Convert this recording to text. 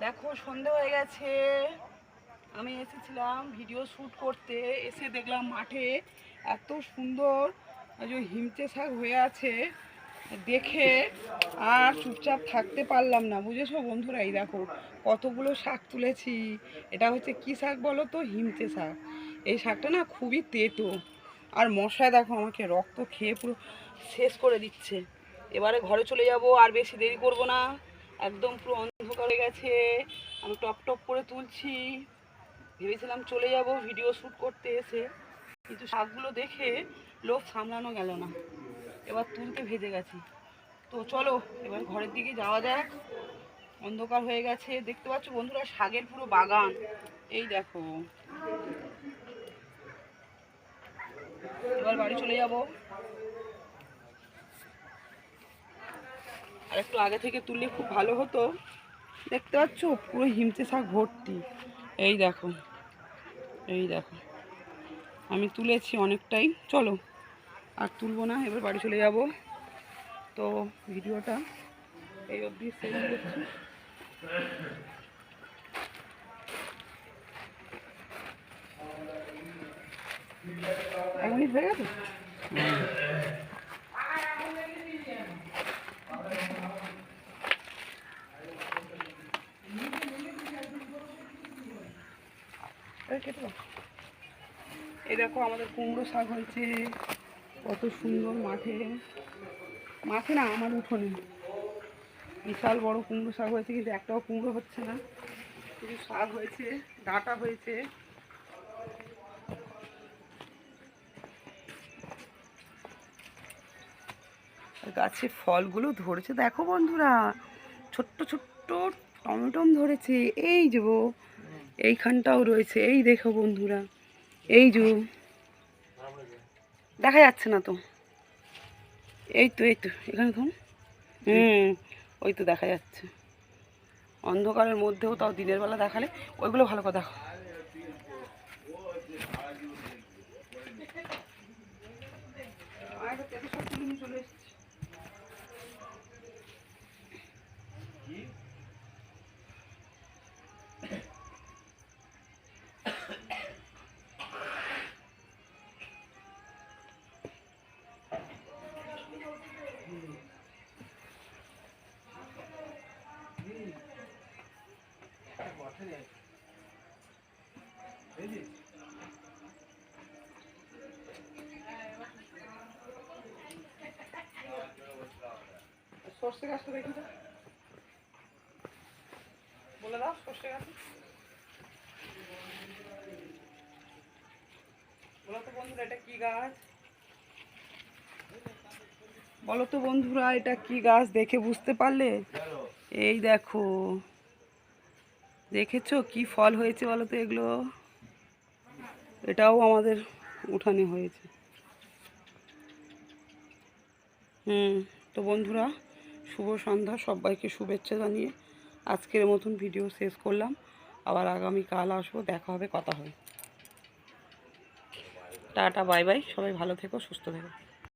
দেখো, সন্ধে হয়ে গেছে। আমি এসেছিলাম ভিডিও শ্যুট করতে। এসে দেখলাম মাঠে এত সুন্দর যে হিমচে শাক হয়ে আছে। দেখে আর চুপচাপ থাকতে পারলাম না। বুঝেছ বন্ধুরা? এই দেখো, কতগুলো শাক তুলেছি। এটা হচ্ছে কি শাক বলো তো? হিমচে শাক। এই শাকটা না খুবই তেতো। আর মশায় দেখো আমাকে রক্ত খেয়ে পুরো শেষ করে দিচ্ছে। এবারে ঘরে চলে যাব, আর বেশি দেরি করব না। একদম পুরো অন্ধকার হয়ে গেছে। আমি টপ টপ করে তুলছি। ভেবেছিলাম চলে যাব ভিডিও শ্যুট করতে এসে। কিন্তু শাকগুলো দেখে লোভ সামলানো গেল না। এবার তুলতে ভেজে গেছি। তো চলো, এবার ঘরের দিকে যাওয়া যাক। অন্ধকার হয়ে গেছে। দেখতে পাচ্ছ বন্ধুরা, শাকের পুরো বাগান। এই দেখো। এবার বাড়ি চলে যাব। একটু আগে থেকে তুললে খুব ভালো হতো। দেখতে পাচ্ছ? পুরো হিমচে শাক ভর্তি। এই দেখো। এই দেখো। আমি তুলেছি অনেকটাই। চলো, আর তুলবো না, এবার বাড়ি চলে যাব। তো ভিডিওটা এই অবধি শেষ করছি। এক মিনিট হয়ে গেছে? এই দেখো আমাদের কুমড়ো শাক হয়েছে। কত সুন্দর মাঠে। মাঠে না, আমার উঠোনে। বিশাল বড় কুমড়ো শাক হয়েছে, কিন্তু একটাও কুমড়ো হচ্ছে না। শুধু শাক হয়েছে, ডাঁটা হয়েছে। গাছে ফলগুলো ধরেছে। দেখো বন্ধুরা, ছোট্ট ছোট্ট টমেটম ধরেছে। এই যে এইখানটাও রয়েছে। এই দেখো বন্ধুরা, এই যে দেখা যাচ্ছে না তো। এই তো এই তো, এখানে তো। হুম, ওই তো দেখা যাচ্ছে। অন্ধকারের মধ্যেও তাও দিনের বেলা দেখালে, ওইগুলো ভালো কথা। দেখো চলে সর্ষে গাছটা দেখি তো বলে দাও সর্ষে গাছ বলো তো বন্ধুরা এটা কি গাছ বলো তো বন্ধুরা, এটা কি গাছ দেখে বুঝতে পারলে? এই দেখো। দেখেছ কি ফল হয়েছে বলো তো এগুলো? এটাও আমাদের উঠানে হয়েছে। হুম, তো বন্ধুরা, শুভ সন্ধ্যা, সবাইকে শুভেচ্ছা জানিয়ে আজকের মতন ভিডিও শেষ করলাম। আবার আগামী কাল আসব, দেখা হবে, কথা হবে। টাটা বাই বাই সবাই ভালো থেকো, সুস্থ থেকো।